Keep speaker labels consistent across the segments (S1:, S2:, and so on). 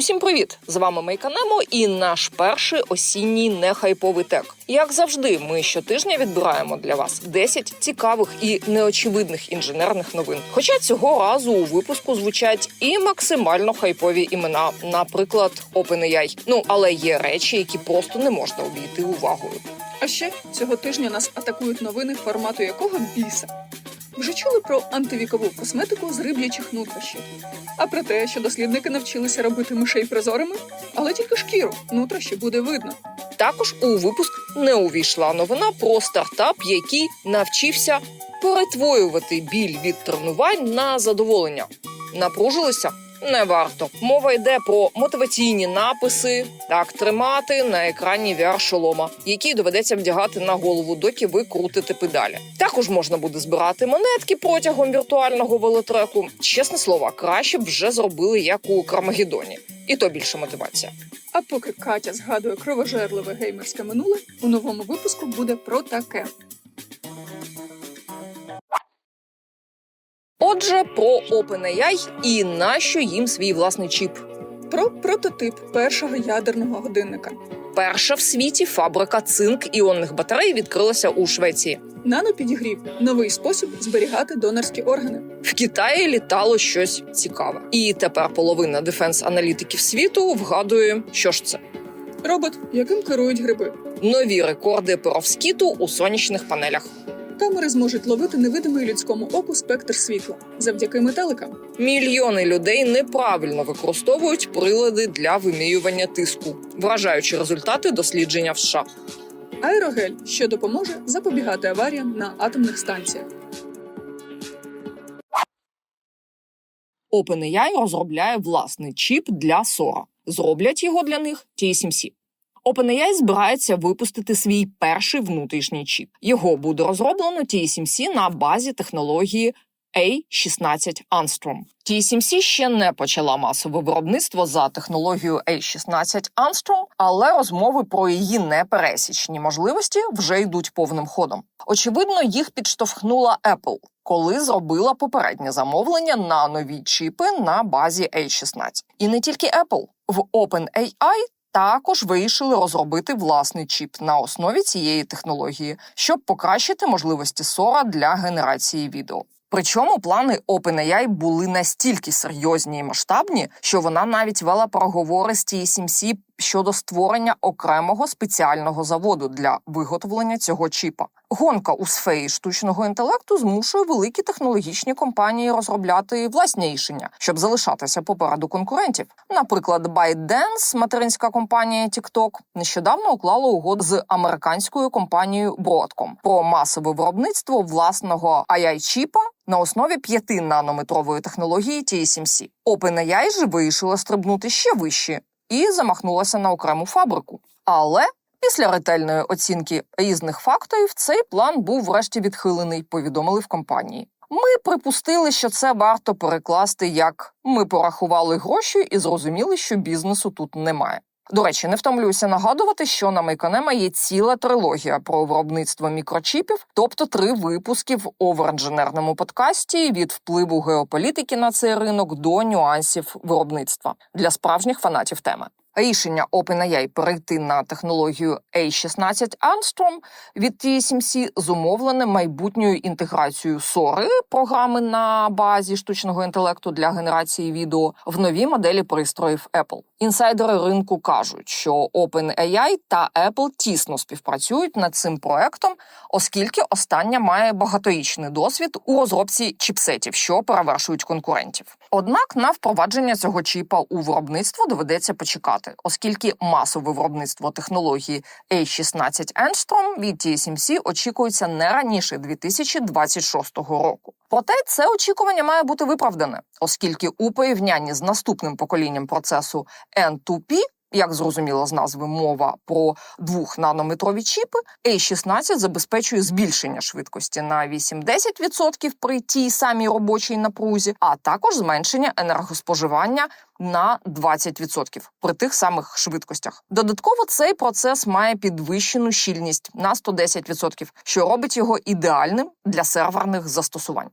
S1: Усім привіт! З вами Мейканемо і наш перший осінній нехайповий тек. Як завжди, ми щотижня відбираємо для вас 10 цікавих і неочевидних інженерних новин. Хоча цього разу у випуску звучать і максимально хайпові імена, наприклад, OpenAI. Ну але є речі, які просто не можна обійти увагою.
S2: А ще цього тижня нас атакують новини, формату якого біса. Вже чули про антивікову косметику з риб'ячих нутрощів. А про те, що дослідники навчилися робити мишей прозорими, але тільки шкіру нутрощі буде видно.
S1: Також у випуск не увійшла новина про стартап, який навчився перетворювати біль від тренувань на задоволення. Напружилися? Не варто. Мова йде про мотиваційні написи, так тримати на екрані VR-шолома, який доведеться вдягати на голову, доки ви крутите педалі. Також можна буде збирати монетки протягом віртуального велотреку. Чесне слово, краще б вже зробили як у Кармагеддоні. І то більше мотивація.
S2: А поки Катя згадує кровожерливе геймерське минуле, у новому випуску буде про таке.
S1: Отже, про OpenAI і нащо їм свій власний чіп.
S2: Про прототип першого ядерного годинника.
S1: Перша в світі фабрика цинк іонних батарей відкрилася у Швеції.
S2: Нанопідігрів новий спосіб зберігати донорські органи.
S1: В Китаї літало щось цікаве. І тепер половина дефенс-аналітиків світу вгадує, що ж це.
S2: Робот, яким керують гриби.
S1: Нові рекорди perovskitu у сонячних панелях.
S2: Камери зможуть ловити невидимий людському оку спектр світла завдяки металикам.
S1: Мільйони людей неправильно використовують прилади для вимірювання тиску, вражаючи результати дослідження в США.
S2: Аерогель, що допоможе запобігати аваріям на атомних станціях.
S1: OpenAI розробляє власний чіп для Sora. Зроблять його для них TSMC. OpenAI збирається випустити свій перший внутрішній чіп. Його буде розроблено TSMC на базі технології A16 Angstrom. TSMC ще не почала масове виробництво за технологією A16 Angstrom, але розмови про її непересічні можливості вже йдуть повним ходом. Очевидно, їх підштовхнула Apple, коли зробила попереднє замовлення на нові чіпи на базі A16. І не тільки Apple. В OpenAI також вирішили розробити власний чіп на основі цієї технології, щоб покращити можливості Sora для генерації відео. Причому плани OpenAI були настільки серйозні і масштабні, що вона навіть вела переговори з TSMC щодо створення окремого спеціального заводу для виготовлення цього чіпа. Гонка у сфері штучного інтелекту змушує великі технологічні компанії розробляти власні рішення, щоб залишатися попереду конкурентів. Наприклад, ByteDance, материнська компанія TikTok, нещодавно уклала угоду з американською компанією Broadcom про масове виробництво власного AI-чіпа на основі 5-нанометрової технології TSMC. OpenAI же вирішила стрибнути ще вище і замахнулася на окрему фабрику. Але після ретельної оцінки різних факторів цей план був врешті відхилений, повідомили в компанії. Ми припустили, що це варто перекласти як ми порахували гроші і зрозуміли, що бізнесу тут немає. До речі, не втомлююся нагадувати, що на Мейконема є ціла трилогія про виробництво мікрочіпів, тобто три випуски в оверінженерному подкасті від впливу геополітики на цей ринок до нюансів виробництва для справжніх фанатів теми. Рішення OpenAI перейти на технологію A16 Angstrom від TSMC зумовлене майбутньою інтеграцією Sora, програми на базі штучного інтелекту для генерації відео в нові моделі пристроїв Apple. Інсайдери ринку кажуть, що OpenAI та Apple тісно співпрацюють над цим проектом, оскільки остання має багаторічний досвід у розробці чіпсетів, що перевершують конкурентів. Однак на впровадження цього чіпа у виробництво доведеться почекати, оскільки масове виробництво технології A16 Angstrom від TSMC очікується не раніше 2026 року. Проте це очікування має бути виправдане, оскільки у порівнянні з наступним поколінням процесу N2P як зрозуміло з назви мова про двохнанометрові чіпи, A16 забезпечує збільшення швидкості на 8-10% при тій самій робочій напрузі, а також зменшення енергоспоживання на 20% при тих самих швидкостях. Додатково цей процес має підвищену щільність на 110%, що робить його ідеальним для серверних застосувань.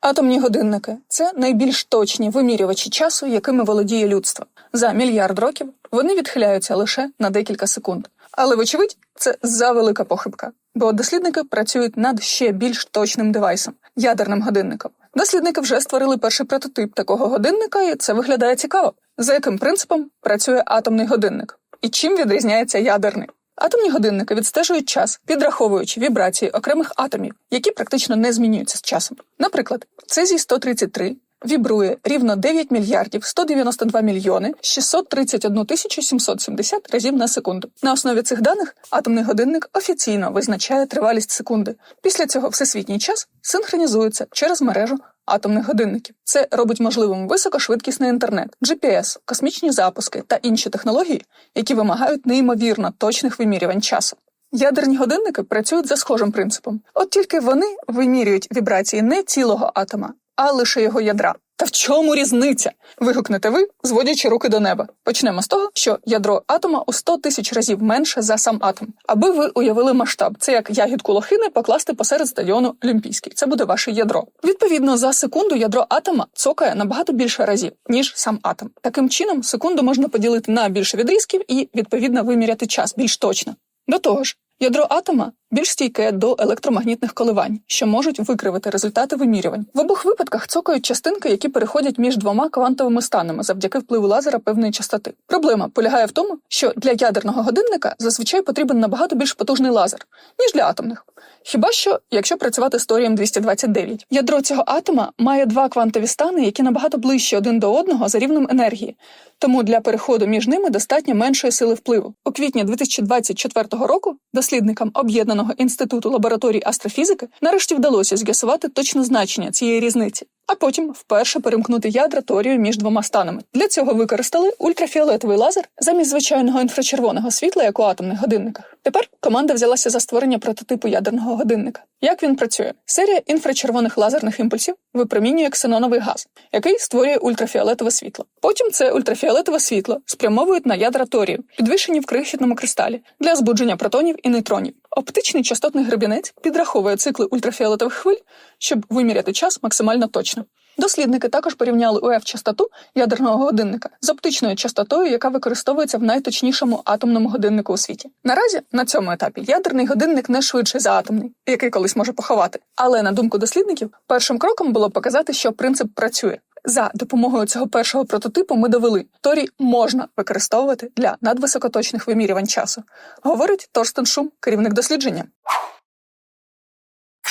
S2: Атомні годинники це найбільш точні вимірювачі часу, якими володіє людство. За мільярд років вони відхиляються лише на декілька секунд. Але, вочевидь, це завелика похибка, бо дослідники працюють над ще більш точним девайсом ядерним годинником. Дослідники вже створили перший прототип такого годинника, і це виглядає цікаво. За яким принципом працює атомний годинник? І чим відрізняється ядерний? Атомні годинники відстежують час, підраховуючи вібрації окремих атомів, які практично не змінюються з часом. Наприклад, цезій 133 вібрує рівно 9 мільярдів 192 мільйони 631 тисячу 770 разів на секунду. На основі цих даних атомний годинник офіційно визначає тривалість секунди. Після цього всесвітній час синхронізується через мережу атомних годинників. Це робить можливим високошвидкісний інтернет, GPS, космічні запуски та інші технології, які вимагають неймовірно точних вимірювань часу. Ядерні годинники працюють за схожим принципом, от тільки вони вимірюють вібрації не цілого атома, а лише його ядра. Та в чому різниця? вигукнете ви, зводячи руки до неба. Почнемо з того, що ядро атома у 100 тисяч разів менше за сам атом. Аби ви уявили масштаб, це як ягідку лохини покласти посеред стадіону Олімпійський. Це буде ваше ядро. Відповідно, за секунду ядро атома цокає набагато більше разів, ніж сам атом. Таким чином, секунду можна поділити на більше відрізків і відповідно виміряти час більш точно. До того ж, ядро атома більш стійке до електромагнітних коливань, що можуть викривити результати вимірювань. В обох випадках цокають частинки, які переходять між двома квантовими станами завдяки впливу лазера певної частоти. Проблема полягає в тому, що для ядерного годинника зазвичай потрібен набагато більш потужний лазер, ніж для атомних. Хіба що, якщо працювати з торієм 229. Ядро цього атома має два квантові стани, які набагато ближчі один до одного за рівнем енергії, тому для переходу між ними достатньо меншої сили впливу. У квітні 2024 року дослідникам об'єднаного інституту лабораторій астрофізики нарешті вдалося з'ясувати точне значення цієї різниці, а потім вперше перемкнути ядра торію між двома станами. Для цього використали ультрафіолетовий лазер замість звичайного інфрачервоного світла, як у атомних годинниках. Тепер команда взялася за створення прототипу ядерного годинника. Як він працює? Серія інфрачервоних лазерних імпульсів випромінює ксеноновий газ, який створює ультрафіолетове світло. Потім це ультрафіолетове світло спрямовують на ядра торію, підвищені в крихітному кристалі для збудження протонів і нейтронів. Оптичний частотний гребінець підраховує цикли ультрафіолетових хвиль, щоб виміряти час максимально точно. Дослідники також порівняли УФ частоту ядерного годинника з оптичною частотою, яка використовується в найточнішому атомному годиннику у світі. Наразі на цьому етапі ядерний годинник не швидший за атомний, який колись може поховати. Але на думку дослідників, першим кроком було показати, що принцип працює. За допомогою цього першого прототипу ми довели, торій можна використовувати для надвисокоточних вимірювань часу, говорить Торстен Шум, керівник дослідження.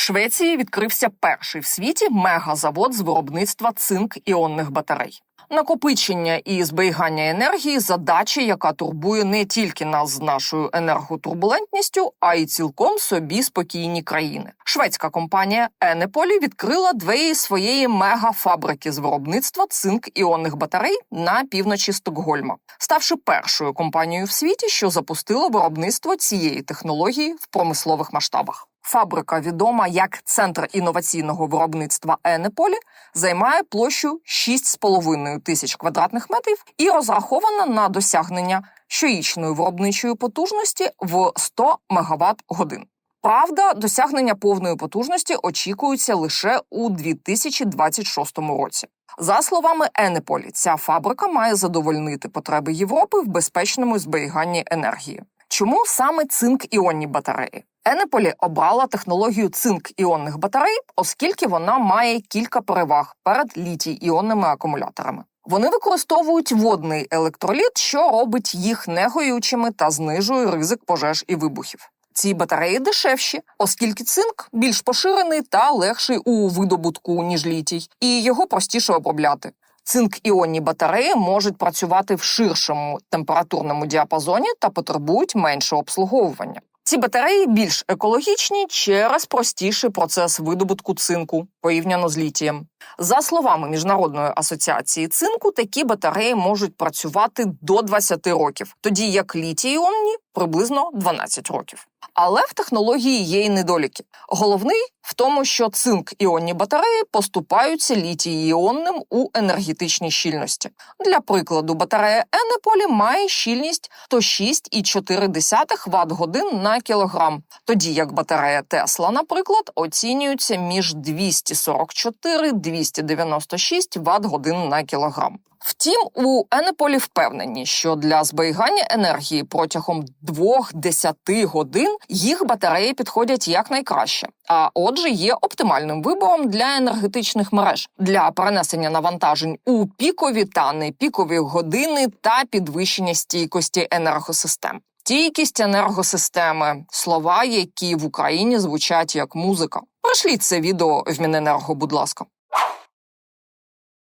S1: Швеції відкрився перший в світі мегазавод з виробництва цинк іонних батарей. Накопичення і зберігання енергії задача, яка турбує не тільки нас з нашою енерготурбулентністю, а й цілком собі спокійні країни. Шведська компанія Енеполі відкрила двері своєї мегафабрики з виробництва цинк іонних батарей на півночі Стокгольма, ставши першою компанією в світі, що запустила виробництво цієї технології в промислових масштабах. Фабрика, відома як центр інноваційного виробництва Енеполі, займає площу 6,5 тисяч квадратних метрів і розрахована на досягнення щорічної виробничої потужності в 100 мегаватт годин. Правда, досягнення повної потужності очікується лише у 2026 році. За словами Енеполі, ця фабрика має задовольнити потреби Європи в безпечному зберіганні енергії. Чому саме цинк іонні батареї? Енеполі обрала технологію цинк іонних батарей, оскільки вона має кілька переваг перед літій іонними акумуляторами. Вони використовують водний електроліт, що робить їх негоючими та знижує ризик пожеж і вибухів. Ці батареї дешевші, оскільки цинк більш поширений та легший у видобутку, ніж літій, і його простіше обробляти. Цинк іонні батареї можуть працювати в ширшому температурному діапазоні та потребують менше обслуговування. Ці батареї більш екологічні через простіший процес видобутку цинку порівняно з літієм. За словами міжнародної асоціації цинку, такі батареї можуть працювати до 20 років, тоді як літій-іонні – приблизно 12 років. Але в технології є й недоліки. Головний в тому, що цинк іонні батареї поступаються літій іонним у енергетичній щільності. Для прикладу, батарея Енеполі має щільність 106,4 Вт годин на кілограм, тоді як батарея Тесла, наприклад, оцінюється між 244-296 Вт годин на кілограм. Втім, у Енеполі впевнені, що для зберігання енергії протягом 2-10 годин їх батареї підходять якнайкраще, а отже, є оптимальним вибором для енергетичних мереж для перенесення навантажень у пікові та непікові години та підвищення стійкості енергосистем. Стійкість енергосистеми слова, які в Україні звучать як музика. Пришліть це відео в Міненерго, будь ласка.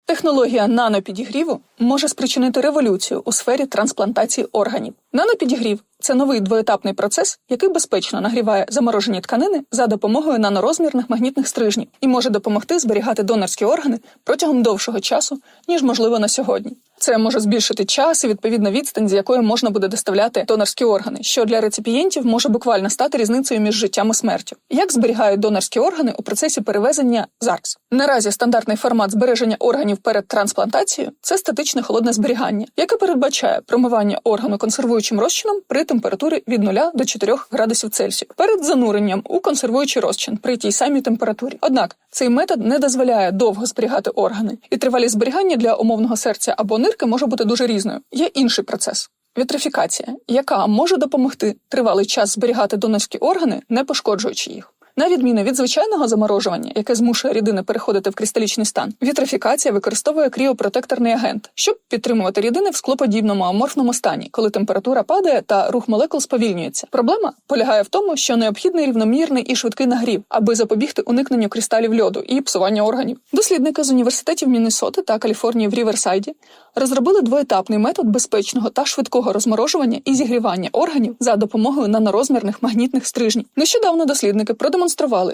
S2: Технологія нанопідігріву може спричинити революцію у сфері трансплантації органів. Нанопідігрів це новий двоетапний процес, який безпечно нагріває заморожені тканини за допомогою нанорозмірних магнітних стрижнів і може допомогти зберігати донорські органи протягом довшого часу, ніж можливо на сьогодні. Це може збільшити час і відповідно відстань, з якої можна буде доставляти донорські органи, що для реципієнтів може буквально стати різницею між життям і смертю. Як зберігають донорські органи у процесі перевезення зараз? Наразі стандартний формат збереження органів перед трансплантацією це статичне холодне зберігання, яке передбачає промивання органу консервуючим розчином при температурі від 0 до 4 градусів Цельсію перед зануренням у консервуючий розчин при тій самій температурі. Однак цей метод не дозволяє довго зберігати органи, і тривалість зберігання для умовного серця або нирки може бути дуже різною. Є інший процес. Вітрифікація, яка може допомогти тривалий час зберігати донорські органи, не пошкоджуючи їх. На відміну від звичайного заморожування, яке змушує рідини переходити в кристалічний стан, вітрофікація використовує кріопротекторний агент, щоб підтримувати рідини в склоподібному аморфному стані, коли температура падає та рух молекул сповільнюється. Проблема полягає в тому, що необхідний рівномірний і швидкий нагрів, аби запобігти уникненню кристалів льоду і псування органів. Дослідники з університетів Міннесоти та Каліфорнії в Ріверсайді розробили двоетапний метод безпечного та швидкого розморожування і зігрівання органів за допомогою нанорозмірних магнітних стрижнів. Нещодавно дослідники продемонстрували,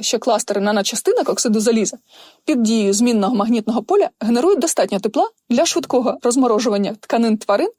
S2: що кластери наночастинок оксиду заліза під дією змінного магнітного поля генерують достатньо тепла для швидкого розморожування тканин тварин,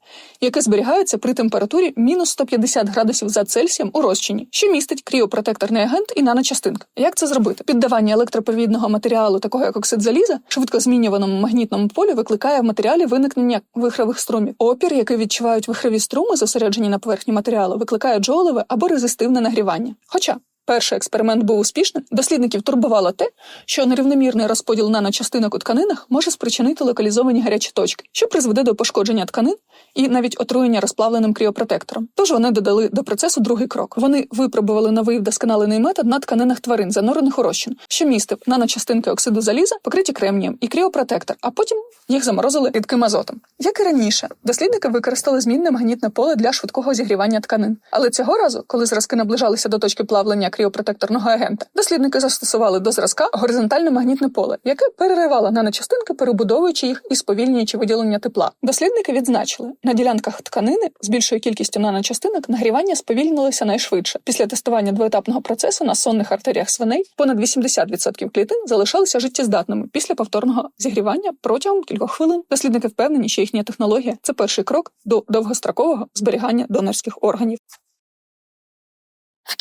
S2: яке зберігається при температурі мінус 150 градусів за Цельсієм у розчині, що містить кріопротекторний агент і наночастинка. Як це зробити? Піддавання електропровідного матеріалу, такого як оксид заліза, швидко змінюваному магнітному полю викликає в матеріалі виникнення вихрових струмів. Опір, який відчувають вихрові струми, зосереджені на поверхні матеріалу, викликає джоулеве або резистивне нагрівання. Хоча Перший експеримент був успішним. Дослідників турбувало те, що нерівномірний розподіл наночастинок у тканинах може спричинити локалізовані гарячі точки, що призведе до пошкодження тканин і навіть отруєння розплавленим кріопротектором. Тож вони додали до процесу другий крок. Вони випробували новий вдосконалений метод на тканинах тварин, занурених у розчин, що містив наночастинки оксиду заліза, покриті кремнієм і кріопротектор, а потім їх заморозили рідким азотом. Як і раніше, дослідники використали змінне магнітне поле для швидкого зігрівання тканин. Але цього разу, коли зразки наближалися до точки плавлення кріопротекторного агента, дослідники застосували до зразка горизонтальне магнітне поле, яке переривало наночастинки, перебудовуючи їх і сповільнюючи виділення тепла. Дослідники відзначили, на ділянках тканини з більшою кількістю наночастинок нагрівання сповільнилося найшвидше. Після тестування двоетапного процесу на сонних артеріях свиней понад 80% клітин залишалися життєздатними після повторного зігрівання протягом кількох хвилин. Дослідники впевнені, що їхня технологія це перший крок до довгострокового зберігання донорських органів.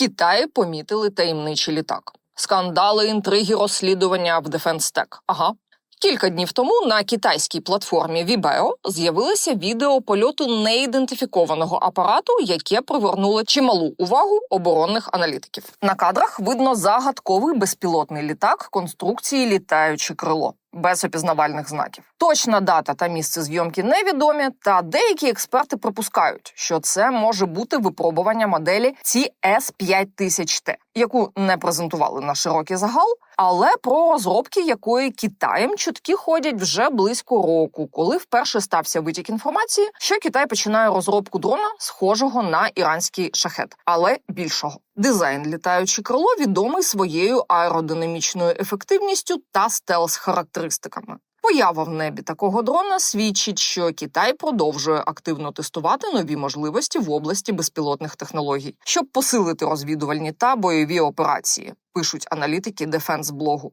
S1: Китаї помітили таємничий літак. Скандали, інтриги, розслідування в Tech. Ага. Кілька днів тому на китайській платформі Vimeo з'явилося відео польоту неідентифікованого апарату, яке привернуло чималу увагу оборонних аналітиків. На кадрах видно загадковий безпілотний літак конструкції літаюче крило. Без опізнавальних знаків точна дата та місце зйомки невідомі. Та деякі експерти припускають, що це може бути випробування моделі cs 5000 t яку не презентували на широкий загал, але про розробки якої Китаєм чутки ходять вже близько року, коли вперше стався витік інформації, що Китай починає розробку дрона, схожого на іранський шахет, але більшого. Дизайн літаюче крило відомий своєю аеродинамічною ефективністю та стелс-характеристиками. Поява в небі такого дрона свідчить, що Китай продовжує активно тестувати нові можливості в області безпілотних технологій, щоб посилити розвідувальні та бойові операції, пишуть аналітики Дефенс блогу.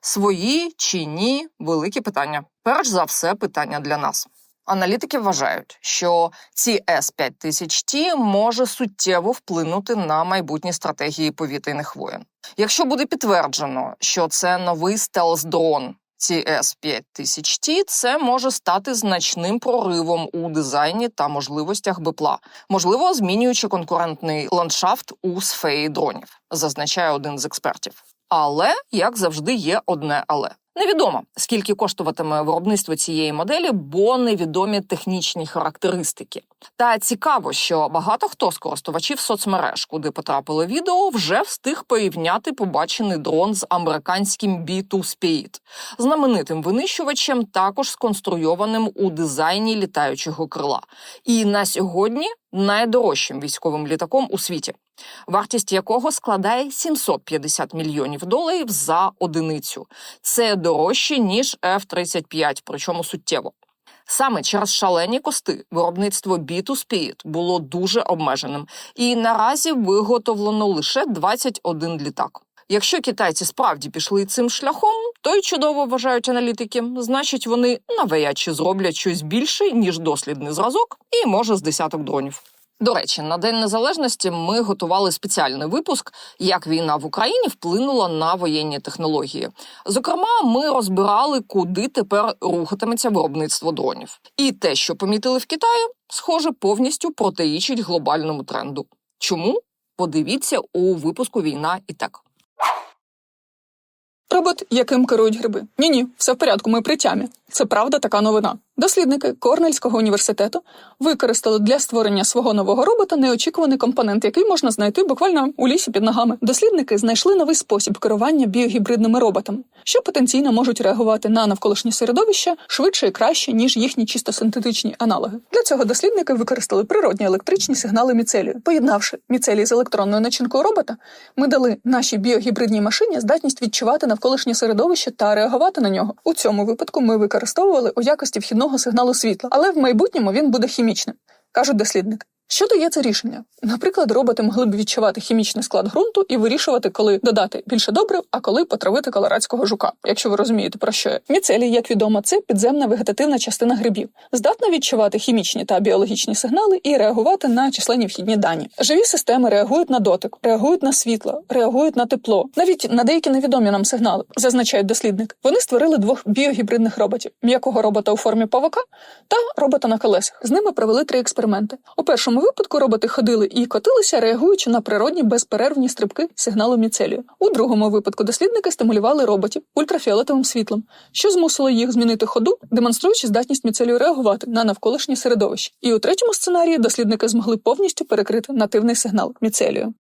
S1: Свої чи ні великі питання. Перш за все, питання для нас. Аналітики вважають, що ці С-5000Т може суттєво вплинути на майбутні стратегії повітряних воєн. Якщо буде підтверджено, що це новий стелс-дрон ці С-5000Т, це може стати значним проривом у дизайні та можливостях БПЛА, можливо, змінюючи конкурентний ландшафт у сфері дронів, зазначає один з експертів. Але як завжди, є одне але. Невідомо скільки коштуватиме виробництво цієї моделі, бо невідомі технічні характеристики. Та цікаво, що багато хто з користувачів соцмереж, куди потрапило відео, вже встиг порівняти побачений дрон з американським B2 Speed, знаменитим винищувачем, також сконструйованим у дизайні літаючого крила, і на сьогодні найдорожчим військовим літаком у світі вартість якого складає 750 мільйонів доларів за одиницю. Це дорожче ніж F-35, причому суттєво. Саме через шалені кости виробництво B2 Speed було дуже обмеженим, і наразі виготовлено лише 21 літак. Якщо китайці справді пішли цим шляхом, то й чудово вважають аналітики. Значить, вони навряд зроблять щось більше ніж дослідний зразок, і може з десяток дронів. До речі, на День Незалежності ми готували спеціальний випуск, як війна в Україні вплинула на воєнні технології. Зокрема, ми розбирали, куди тепер рухатиметься виробництво дронів. І те, що помітили в Китаї, схоже, повністю протирічить глобальному тренду. Чому? Подивіться у випуску Війна і так.
S2: Робот, яким керують гриби. Ні, ні, все в порядку. Ми при тямі. Це правда така новина. Дослідники Корнельського університету використали для створення свого нового робота неочікуваний компонент, який можна знайти буквально у лісі під ногами. Дослідники знайшли новий спосіб керування біогібридними роботами, що потенційно можуть реагувати на навколишнє середовище швидше і краще, ніж їхні чисто синтетичні аналоги. Для цього дослідники використали природні електричні сигнали міцелію. Поєднавши міцелій з електронною начинкою робота, ми дали нашій біогібридній машині здатність відчувати навколишнє середовище та реагувати на нього. У цьому випадку ми використовували у якості вхідного сигналу світла, але в майбутньому він буде хімічним, кажуть дослідники. Що дає це рішення? Наприклад, роботи могли б відчувати хімічний склад ґрунту і вирішувати, коли додати більше добрив, а коли потравити колорадського жука, якщо ви розумієте про що я. Міцелій, як відомо, це підземна вегетативна частина грибів, здатна відчувати хімічні та біологічні сигнали і реагувати на численні вхідні дані. Живі системи реагують на дотик, реагують на світло, реагують на тепло, навіть на деякі невідомі нам сигнали, зазначають дослідник. Вони створили двох біогібридних роботів: м'якого робота у формі павука та робота на колесах. З ними провели три експерименти. У першому випадку роботи ходили і котилися, реагуючи на природні безперервні стрибки сигналу міцелію. У другому випадку дослідники стимулювали роботів ультрафіолетовим світлом, що змусило їх змінити ходу, демонструючи здатність міцелію реагувати на навколишнє середовище. І у третьому сценарії дослідники змогли повністю перекрити нативний сигнал міцелію.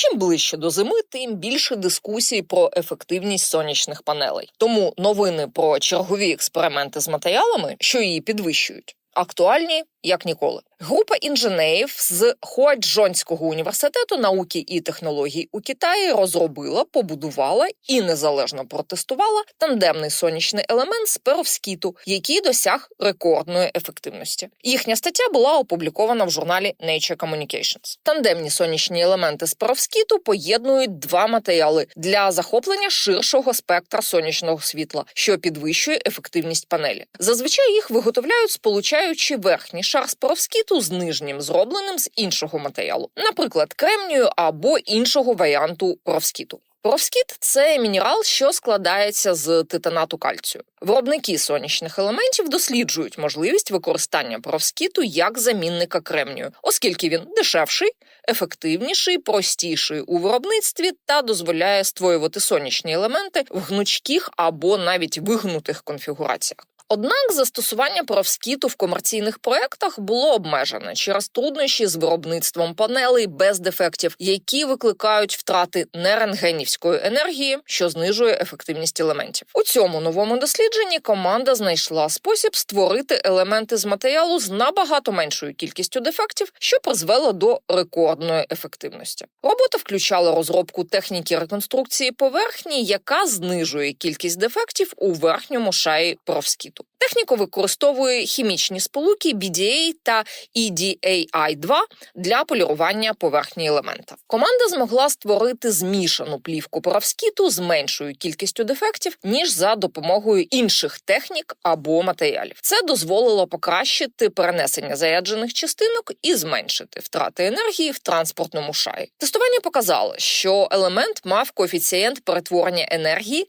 S1: Чим ближче до зими, тим більше дискусій про ефективність сонячних панелей. Тому новини про чергові експерименти з матеріалами, що її підвищують, актуальні як ніколи. Група інженерів з Хуаджонського університету науки і технологій у Китаї розробила, побудувала і незалежно протестувала тандемний сонячний елемент з перовскіту, який досяг рекордної ефективності. Їхня стаття була опублікована в журналі Nature Communications. Тандемні сонячні елементи з перовскіту поєднують два матеріали для захоплення ширшого спектра сонячного світла, що підвищує ефективність панелі. Зазвичай їх виготовляють, сполучаючи верхній шар з перовскіту з нижнім, зробленим з іншого матеріалу, наприклад, кремнію або іншого варіанту перовскіту. Перовскіт – це мінерал, що складається з титанату кальцію. Виробники сонячних елементів досліджують можливість використання перовскіту як замінника кремнію, оскільки він дешевший, ефективніший, простіший у виробництві та дозволяє створювати сонячні елементи в гнучких або навіть вигнутих конфігураціях. Однак застосування перовскіту в комерційних проектах було обмежене через труднощі з виробництвом панелей без дефектів, які викликають втрати нерентгенівської енергії, що знижує ефективність елементів. У цьому новому дослідженні команда знайшла спосіб створити елементи з матеріалу з набагато меншою кількістю дефектів, що призвело до рекордної ефективності. Робота включала розробку техніки реконструкції поверхні, яка знижує кількість дефектів у верхньому шарі перовскіту. Світу. Техніка використовує хімічні сполуки BDA та E EDAI-2 для полірування поверхні елемента. Команда змогла створити змішану плівку поравскіту з меншою кількістю дефектів ніж за допомогою інших технік або матеріалів. Це дозволило покращити перенесення заряджених частинок і зменшити втрати енергії в транспортному шарі. Тестування показало, що елемент мав коефіцієнт перетворення енергії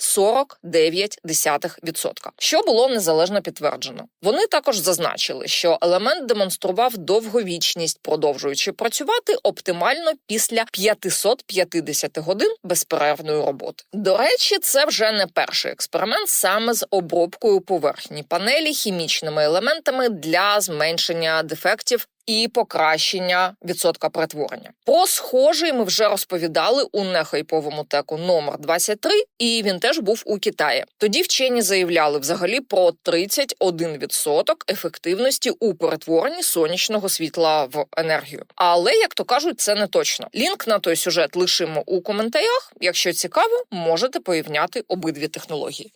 S1: 28,49%, що було незалежно підтверджено. Вони також зазначили, що елемент демонстрував довговічність, продовжуючи працювати оптимально після 550 годин безперервної роботи. До речі, це вже не перший експеримент саме з обробкою поверхні панелі хімічними елементами для зменшення дефектів і покращення відсотка перетворення. Про схожий ми вже розповідали у нехайповому теку номер 23, і він теж був у Китаї. Тоді вчені заявляли взагалі про 31% ефективності у перетворенні сонячного світла в енергію. Але як то кажуть, це не точно. Лінк на той сюжет лишимо у коментарях. Якщо цікаво, можете порівняти обидві технології.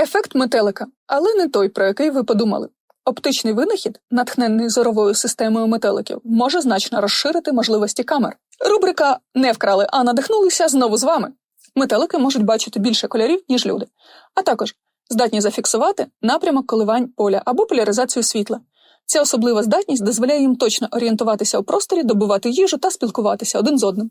S2: Ефект метелика, але не той, про який ви подумали. Оптичний винахід, натхнений зоровою системою метеликів, може значно розширити можливості камер. Рубрика Не вкрали, а надихнулися знову з вами. Метелики можуть бачити більше кольорів, ніж люди, а також здатні зафіксувати напрямок коливань поля або поляризацію світла. Ця особлива здатність дозволяє їм точно орієнтуватися у просторі, добувати їжу та спілкуватися один з одним.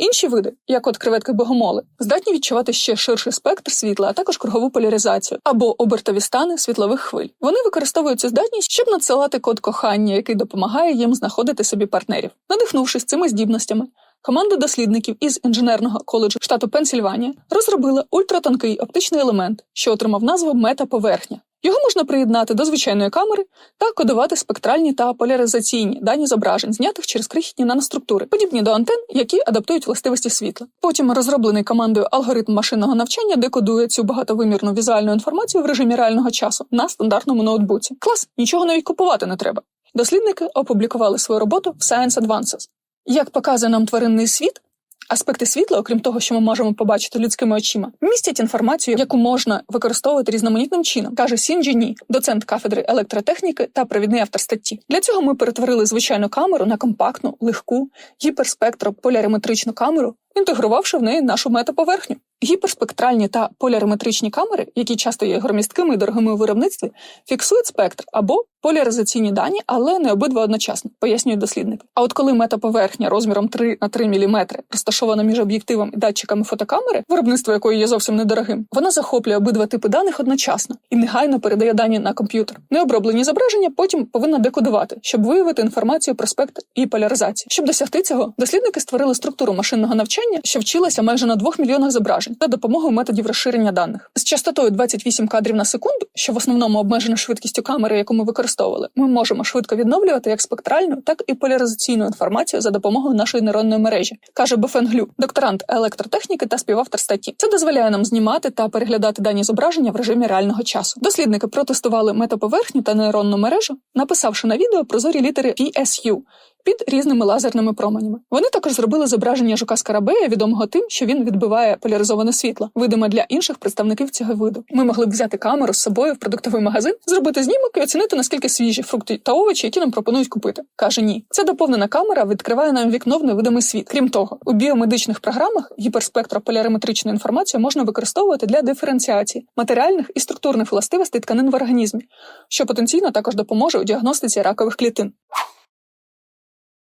S2: Інші види, як от креветки богомоли, здатні відчувати ще ширший спектр світла, а також кругову поляризацію або обертові стани світлових хвиль. Вони використовують цю здатність, щоб надсилати код кохання, який допомагає їм знаходити собі партнерів. Надихнувшись цими здібностями, команда дослідників із інженерного коледжу штату Пенсільванія розробила ультратонкий оптичний елемент, що отримав назву метаповерхня. Його можна приєднати до звичайної камери та кодувати спектральні та поляризаційні дані зображень, знятих через крихітні наноструктури, подібні до антен, які адаптують властивості світла. Потім розроблений командою алгоритм машинного навчання декодує цю багатовимірну візуальну інформацію в режимі реального часу на стандартному ноутбуці. Клас, нічого навіть купувати не треба. Дослідники опублікували свою роботу в Science Advances. Як показує нам тваринний світ, Аспекти світла, окрім того, що ми можемо побачити людськими очима, містять інформацію, яку можна використовувати різноманітним чином, каже Сінджі Ні, доцент кафедри електротехніки та провідний автор статті. Для цього ми перетворили звичайну камеру на компактну, легку, гіперспектрополяриметричну камеру, інтегрувавши в неї нашу метаповерхню. Гіперспектральні та поляріметричні камери, які часто є громісткими і дорогими у виробництві, фіксують спектр або поляризаційні дані, але не обидва одночасно, пояснюють дослідники. А от коли метаповерхня розміром 3 на 3 мм розташована між об'єктивом і датчиками фотокамери, виробництво якої є зовсім недорогим, вона захоплює обидва типи даних одночасно і негайно передає дані на комп'ютер. Необроблені зображення потім повинна декодувати, щоб виявити інформацію про спектр і поляризацію. Щоб досягти цього, дослідники створили структуру машинного навчання, що вчилася майже на 2 мільйонах зображень за допомогою методів розширення даних з частотою 28 кадрів на секунду, що в основному обмежено швидкістю камери, яку ми використовували, ми можемо швидко відновлювати як спектральну, так і поляризаційну інформацію за допомогою нашої нейронної мережі, каже Бефен Глю, докторант електротехніки та співавтор статті. Це дозволяє нам знімати та переглядати дані зображення в режимі реального часу. Дослідники протестували метаповерхню та нейронну мережу, написавши на відео прозорі літери PSU, під різними лазерними променями. Вони також зробили зображення жука скарабея, відомого тим, що він відбиває поляризоване світло, видиме для інших представників цього виду. Ми могли б взяти камеру з собою в продуктовий магазин, зробити знімок і оцінити наскільки свіжі фрукти та овочі, які нам пропонують купити. каже ні. Ця доповнена камера відкриває нам вікно в невидимий світ. Крім того, у біомедичних програмах гіперспектрополяриметричну інформацію можна використовувати для диференціації матеріальних і структурних властивостей тканин в організмі, що потенційно також допоможе у діагностиці ракових клітин.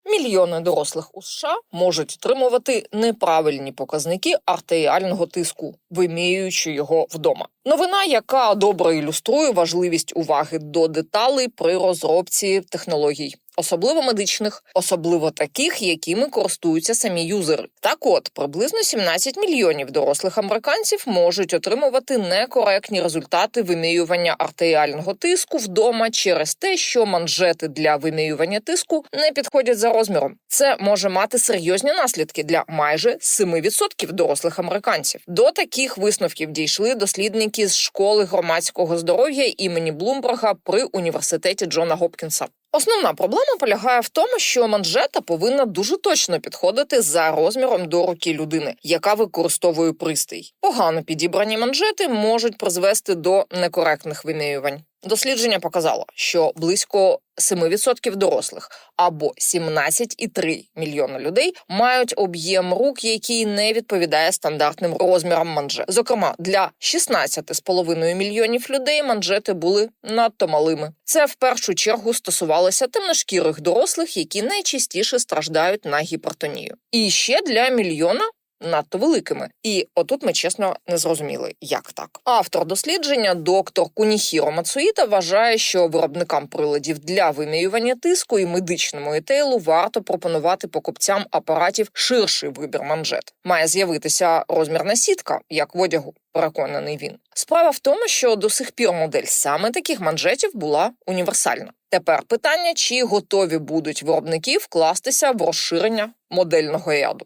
S1: Мільйони дорослих у США можуть отримувати неправильні показники артеріального тиску, виміюючи його вдома. Новина, яка добре ілюструє важливість уваги до деталей при розробці технологій, особливо медичних, особливо таких, якими користуються самі юзери. Так, от приблизно 17 мільйонів дорослих американців можуть отримувати некоректні результати виміювання артеріального тиску вдома через те, що манжети для виміювання тиску не підходять за розміром. Це може мати серйозні наслідки для майже 7% дорослих американців. До таких висновків дійшли дослідники з школи громадського здоров'я імені Блумберга при університеті Джона Гопкінса. Основна проблема полягає в тому, що манжета повинна дуже точно підходити за розміром до руки людини, яка використовує пристрій. Погано підібрані манжети можуть призвести до некоректних вимірювань. Дослідження показало, що близько 7% дорослих або 17,3 мільйона людей мають об'єм рук, який не відповідає стандартним розмірам манжет. Зокрема, для 16,5 мільйонів людей манжети були надто малими. Це в першу чергу стосувалося темношкірих дорослих, які найчастіше страждають на гіпертонію. І ще для мільйона надто великими. І отут ми чесно не зрозуміли, як так. Автор дослідження, доктор Куніхіро Мацуїта, вважає, що виробникам приладів для вимірювання тиску і медичному етейлу варто пропонувати покупцям апаратів ширший вибір манжет. Має з'явитися розмірна сітка, як в одягу. Переконаний він. Справа в тому, що до сих пір модель саме таких манжетів була універсальна. Тепер питання, чи готові будуть виробники вкластися в розширення модельного ряду.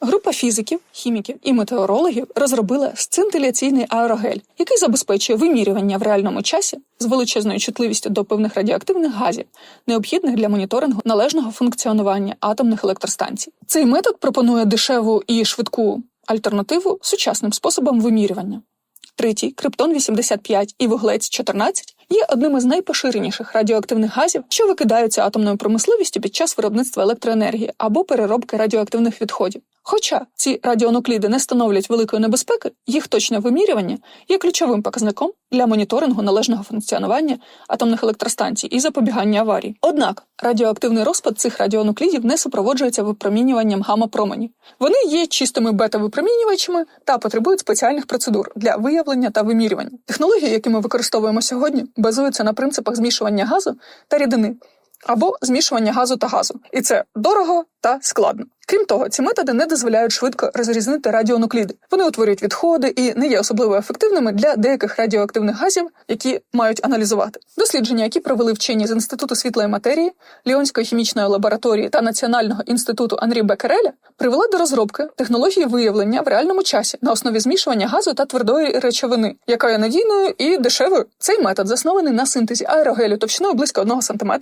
S2: Група фізиків, хіміків і метеорологів розробила сцинтиляційний аерогель, який забезпечує вимірювання в реальному часі з величезною чутливістю до певних радіоактивних газів, необхідних для моніторингу належного функціонування атомних електростанцій. Цей метод пропонує дешеву і швидку альтернативу сучасним способам вимірювання. Тритій, криптон 85 і вуглець 14 є одним із найпоширеніших радіоактивних газів, що викидаються атомною промисловістю під час виробництва електроенергії або переробки радіоактивних відходів. Хоча ці радіонукліди не становлять великої небезпеки, їх точне вимірювання є ключовим показником для моніторингу належного функціонування атомних електростанцій і запобігання аварій. Однак радіоактивний розпад цих радіонуклідів не супроводжується випромінюванням гамма-променів. Вони є чистими бета-випромінювачами та потребують спеціальних процедур для виявлення та вимірювання. Технології, які ми використовуємо сьогодні, базуються на принципах змішування газу та рідини або змішування газу та газу, і це дорого та складно. Крім того, ці методи не дозволяють швидко розрізнити радіонукліди. Вони утворюють відходи і не є особливо ефективними для деяких радіоактивних газів, які мають аналізувати. Дослідження, які провели вчені з інституту світлої матерії, Ліонської хімічної лабораторії та Національного інституту Анрі Беккереля, привели до розробки технології виявлення в реальному часі на основі змішування газу та твердої речовини, яка є надійною і дешевою. Цей метод заснований на синтезі аерогелю товщиною близько 1 см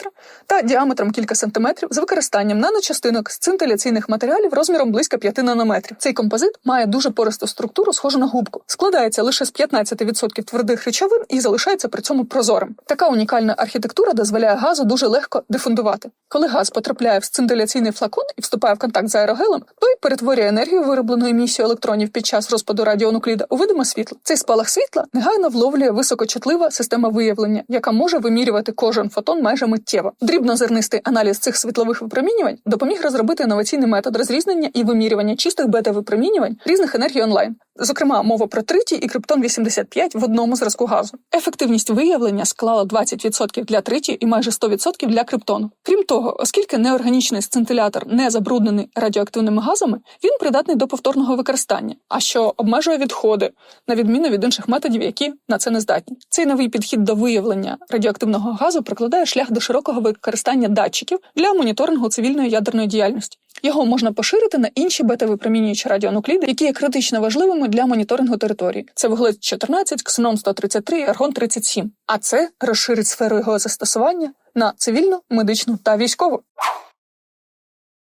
S2: та діаметром кілька сантиметрів з використанням наночастинок з цинтиляційних матеріалів розміром близько 5 нанометрів. Цей композит має дуже пористу структуру, схожу на губку. Складається лише з 15% твердих речовин і залишається при цьому прозорим. Така унікальна архітектура дозволяє газу дуже легко дифундувати. Коли газ потрапляє в сцинтиляційний флакон і вступає в контакт з аерогелем, той перетворює енергію, вироблену емісією електронів під час розпаду радіонукліда, у видиме світло. Цей спалах світла негайно вловлює високочутлива система виявлення, яка може вимірювати кожен фотон майже миттєво. Дрібнозернистий аналіз цих світлових випромінювань допоміг розробити інноваційний метод розрізнення і вимірювання чистих бета-випромінювань різних енергій онлайн. Зокрема, мова про тритій і криптон 85 в одному зразку газу. Ефективність виявлення склала 20% для тритію і майже 100% для криптону. Крім того, оскільки неорганічний сцинтилятор не забруднений радіоактивними газами, він придатний до повторного використання, а що обмежує відходи, на відміну від інших методів, які на це не здатні. Цей новий підхід до виявлення радіоактивного газу прокладає шлях до широкого використання датчиків для моніторингу цивільної ядерної діяльності. Його можна поширити на інші бета-випромінюючі радіонукліди, які є критично важливими для моніторингу території. Це вуглець 14, ксенон 133 і аргон 37. А це розширить сферу його застосування на цивільну, медичну та військову.